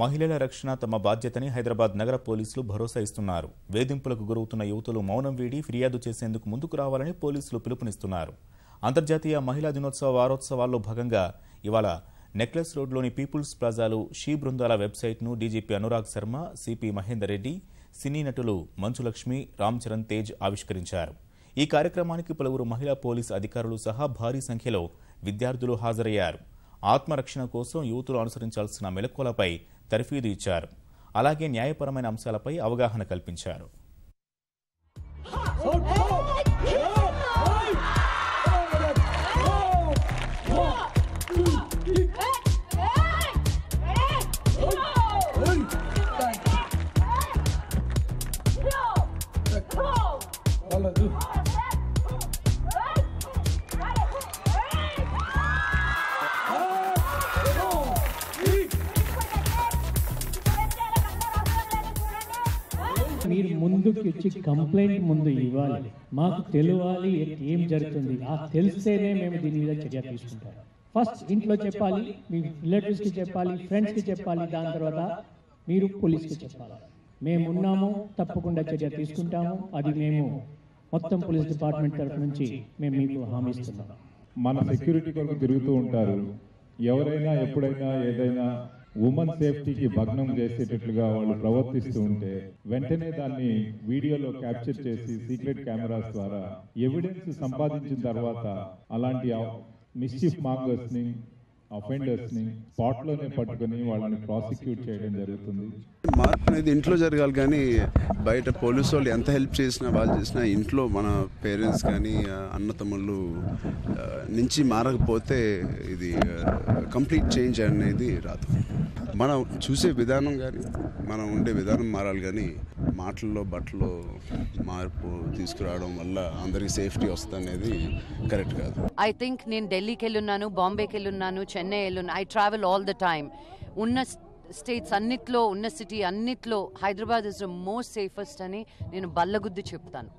మహిళల రక్షణ తమ బాధ్యతని హైదరాబాద్ నగర పోలీసులు భరోసా ఇస్తున్నారు. వేధింపులకు గురవుతున్న యువతులు మౌనం వీడి ఫిర్యాదు చేసేందుకు ముందుకు రావాలని పోలీసులు పిలుపునిస్తున్నారు. అంతర్జాతీయ మహిళా దినోత్సవ వారోత్సవాల్లో భాగంగా ఇవాళ నెక్లెస్ రోడ్లోని పీపుల్స్ ప్లాజాలో షీ బృందాల వెబ్సైట్ను DGP Anurag Sharma CP Mahender Reddy cine నటులు మంచులక్ష్మి రామ్ చరణ్ తేజ్ ఆవిష్కరించారు. ఈ కార్యక్రమానికి పలువురు మహిళా పోలీస్ అధికారులు సహా భారీ సంఖ్యలో విద్యార్థులు హాజరయ్యారు. ఆత్మరక్షణ కోసం యువతులు అనుసరించాల్సిన మెలకువలపై తర్ఫీదు ఇచ్చారు అలాగే న్యాయపరమైన అంశాలపై అవగాహన కల్పించారు మీరు ముందుకు వచ్చి కంప్లైంట్ ముందు ఇవ్వాలి. మాకు తెలియాలి ఏం జరుగుతుంది. ఆ తెలిస్తేనే మేము దీని మీద చర్య తీసుకుంటాం. ఫస్ట్ ఇంట్లో చెప్పాలి మీ రిలేటివ్స్కి చెప్పాలి ఫ్రెండ్స్కి చెప్పాలి దాని తర్వాత మీరు పోలీస్కి చెప్పాలి. మేము ఉన్నాము తప్పకుండా చర్య తీసుకుంటాము అది మేము మొత్తం పోలీస్ డిపార్ట్మెంట్ తరఫు నుంచి మేము మీకు హామీ ఇస్తున్నాం. మన సెక్యూరిటీ కొరకు తిరుగుతూ ఉంటారు. ఎవరైనా ఎప్పుడైనా ఏదైనా ఉమెన్ సేఫ్టీకి భగ్నం చేసేటట్లుగా వాళ్ళు ప్రవర్తిస్తూ ఉంటే వెంటనే దాన్ని వీడియోలో క్యాప్చర్ చేసి సీక్రెట్ కెమెరాస్ ద్వారా ఎవిడెన్స్ సంపాదించిన తర్వాత అలాంటి మిస్చిఫ్ మాంగర్స్ని అఫెండర్స్ని స్పాట్లోనే పట్టుకుని వాళ్ళని ప్రాసిక్యూట్ చేయడం జరుగుతుంది. మార్పు అనేది ఇంట్లో జరగాలి కానీ బయట పోలీసు వాళ్ళు ఎంత హెల్ప్ చేసినా వాళ్ళు చేసినా ఇంట్లో మన పేరెంట్స్ కానీ అన్నతమ్ముళ్ళు నుంచి మారకపోతే ఇది కంప్లీట్ చేంజ్ అనేది రాదు. మనం చూసే విధానం కానీ మనం ఉండే విధానం మారాలి కానీ మాటల్లో బట్టలో మార్పు తీసుకురావడం వల్ల అందరికీ సేఫ్టీ వస్తుంది అనేది కరెక్ట్ కాదు. ఐ థింక్ నేను ఢిల్లీకి వెళ్ళున్నాను బాంబేకి వెళ్ళున్నాను Chennai వెళ్ళున్నాను I travel all the time ఉన్న స్టేట్స్ అన్నిట్లో ఉన్న సిటీ అన్నిట్లో Hyderabad is the most safest అని నేను బల్లగుద్ది చెప్తాను.